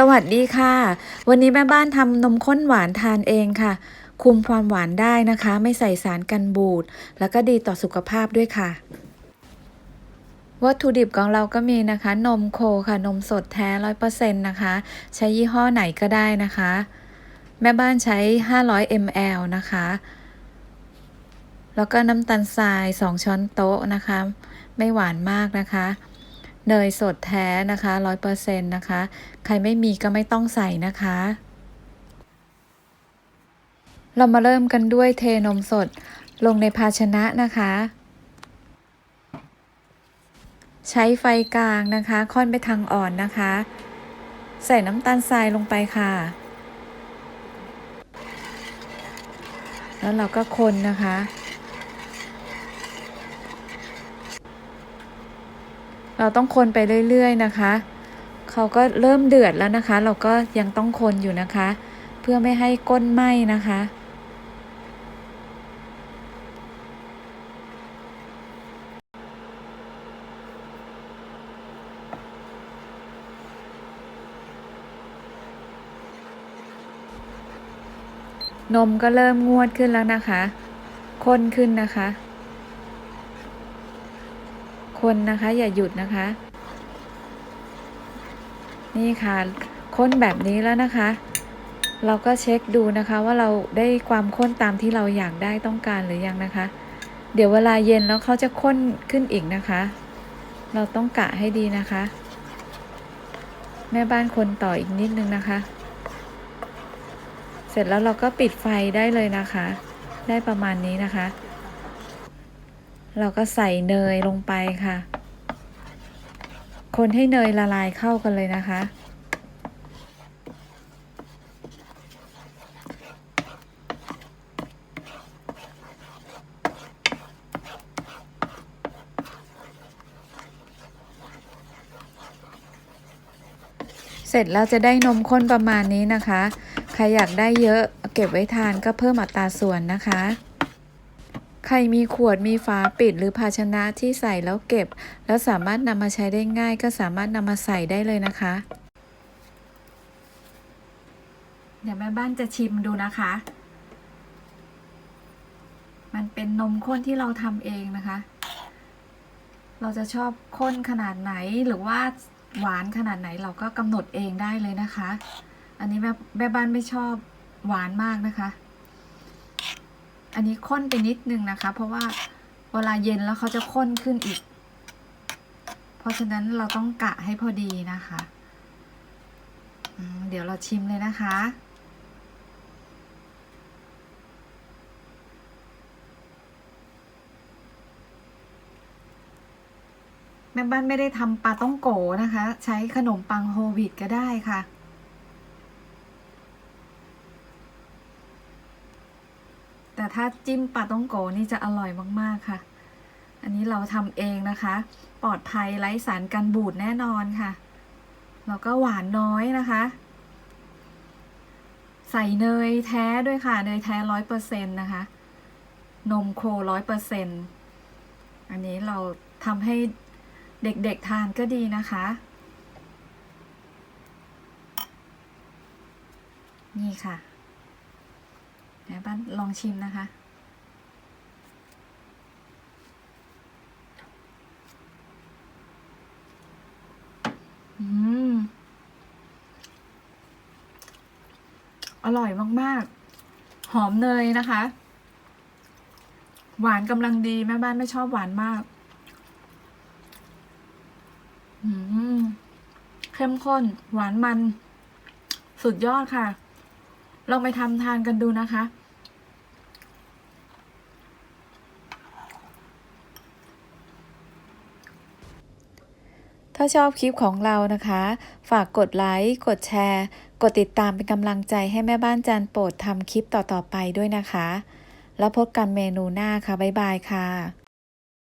สวัสดีค่ะ วันนี้แม่บ้านทำนมข้นหวานทานเองค่ะ คุมความหวานได้นะคะ ไม่ใส่สารกันบูด แล้วก็ดีต่อสุขภาพด้วยค่ะ วัตถุดิบของเราก็มีนะคะ นมโคค่ะนมสดแท้ร้อยเปอร์เซ็นต์นะคะ ใช้ยี่ห้อไหนก็ได้นะคะ แม่บ้านใช้ 500 ml นะคะ แล้วก็น้ำตาลทราย 2 ช้อนโต๊ะนะคะ ไม่หวานมากนะคะ เนยสดแท้นะคะร้อยเปอร์เซ็นต์นะคะ ใครไม่มีก็ไม่ต้องใส่นะคะ เรามาเริ่มกันด้วยเทนมสดลงในภาชนะนะคะ ใช้ไฟกลางนะคะ ค่อนไปทางอ่อนนะคะ ใส่น้ำตาลทรายลงไปค่ะ แล้วเราก็คนนะคะ เราต้องคนไปเรื่อยๆนะคะ เขาก็เริ่มเดือดแล้วนะคะ เราก็ยังต้องคนอยู่นะคะ เพื่อไม่ให้ก้นไหม้นะคะ นมก็เริ่มงวดขึ้นแล้วนะคะ ข้นขึ้นนะคะ คนนะคะ อย่าหยุดนะคะ นี่ค่ะข้นแบบนี้แล้วนะคะ เราก็เช็คดูนะคะว่าเราได้ความข้นตามที่เราอยากได้ต้องการหรือยังนะคะ เดี๋ยวเวลาเย็นแล้วเขาจะข้นขึ้นอีกนะคะ เราต้องกะให้ดีนะคะ แม่บ้านคนต่ออีกนิดนึงนะคะ เสร็จแล้วเราก็ปิดไฟได้เลยนะคะ ได้ประมาณนี้นะคะ เราก็ใส่เนยลงไปค่ะ คนให้เนยละลายเข้ากันเลยนะคะ เสร็จแล้วจะได้นมข้นประมาณนี้นะคะ ใครอยากได้เยอะเก็บไว้ทานก็เพิ่มอัตราส่วนนะคะ ใครมีขวดมีฝาปิดหรือภาชนะที่ใส่แล้วเก็บ แล้วสามารถนำมาใช้ได้ง่าย ก็สามารถนำมาใส่ได้เลยนะคะ เดี๋ยวแม่บ้านจะชิมดูนะคะ มันเป็นนมข้นที่เราทำเองนะคะ เราจะชอบข้นขนาดไหนหรือว่าหวานขนาดไหนเราก็กำหนดเองได้เลยนะคะ อันนี้แม่แม่บ้านไม่ชอบหวานมากนะคะ อันนี้ข้นไปนิดนึงนะคะ เพราะว่าเวลาเย็นแล้วเขาจะข้นขึ้นอีก เพราะฉะนั้นเราต้องกะให้พอดีนะคะ เดี๋ยวเราชิมเลยนะคะ แม่บ้านไม่ได้ทำปลาต้องโกนะคะ ใช้ขนมปังโฮลวีตก็ได้ค่ะ แต่ ถ้าจิ้มปลาต้องโกนี่จะอร่อยมากๆค่ะ อันนี้เราทำเองนะคะ ปลอดภัยไร้สารกันบูดแน่นอนค่ะ แล้วก็หวานน้อยนะคะ ใส่เนยแท้ด้วยค่ะ เนยแท้ร้อยเปอร์เซ็นต์นะคะ นมโคร้อยเปอร์เซ็นต์อันนี้เราทำให้เด็กๆทานก็ดีนะคะ นี่ค่ะ แม่บ้านลองชิมนะคะ อืม อร่อยมาก ๆ หอมเนยนะคะ หวานกำลังดีแม่บ้านไม่ชอบหวานมาก อืม เข้มข้น หวานมัน สุดยอดค่ะลองไปทำทานกันดูนะคะ ถ้าชอบคลิปของเรานะคะ ฝากกดไลค์ กดแชร์ กดติดตามเป็นกำลังใจให้แม่บ้านจานโปรดทำคลิปต่อๆไปด้วยนะคะ แล้วพบกันเมนูหน้าค่ะ บ๊ายบายค่ะ